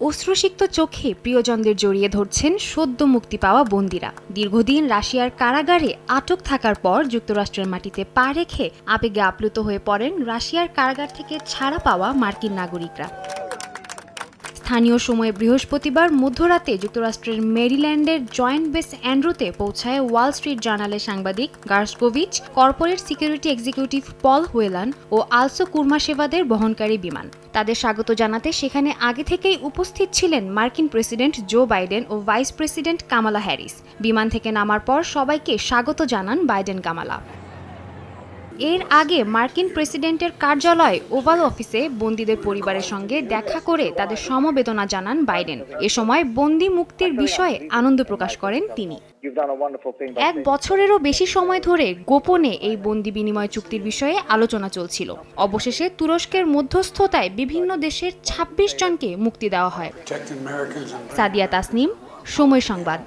অশ্রুসিক্ত চোখে প্রিয়জনদের জড়িয়ে ধরছেন সদ্য মুক্তি পাওয়া বন্দিরা। দীর্ঘদিন রাশিয়ার কারাগারে আটক থাকার পর যুক্তরাষ্ট্রের মাটিতে পা রেখে আবেগে আপ্লুত হয়ে পড়েন রাশিয়ার কারাগার থেকে ছাড়া পাওয়া মার্কিন নাগরিকরা। স্থানীয় সময়ে বৃহস্পতিবার মধ্যরাতে যুক্তরাষ্ট্রের মেরিল্যান্ডের জয়েন্ট বেস অ্যান্ড্রুতে পৌঁছায় ওয়াল স্ট্রিট জার্নালের সাংবাদিক Gershkovich, corporate security executive Paul Whelan ও আলসো কুর্মাসেবাদের বহনকারী বিমান। তাদের স্বাগত জানাতে সেখানে আগে থেকেই উপস্থিত ছিলেন মার্কিন প্রেসিডেন্ট জো বাইডেন ও ভাইস প্রেসিডেন্ট কামালা হ্যারিস। বিমান থেকে নামার পর সবাইকে স্বাগত জানান বাইডেন কামালা এর আগে মার্কিন প্রেসিডেন্টের কার্যালয় ওভাল অফিসে বন্দীদের পরিবারের সঙ্গে দেখা করে তাদের সমবেদনা জানান বাইডেন। এ সময় বন্দি মুক্তির বিষয়ে আনন্দ প্রকাশ করেন তিনি। এক বছরেরও বেশি সময় ধরে গোপনে এই বন্দি বিনিময় চুক্তির বিষয়ে আলোচনা চলছিল। অবশেষে তুরস্কের মধ্যস্থতায় বিভিন্ন দেশের ২৬ জনকে মুক্তি দেওয়া হয়। সাদিয়া তাসনিম সময় সংবাদ।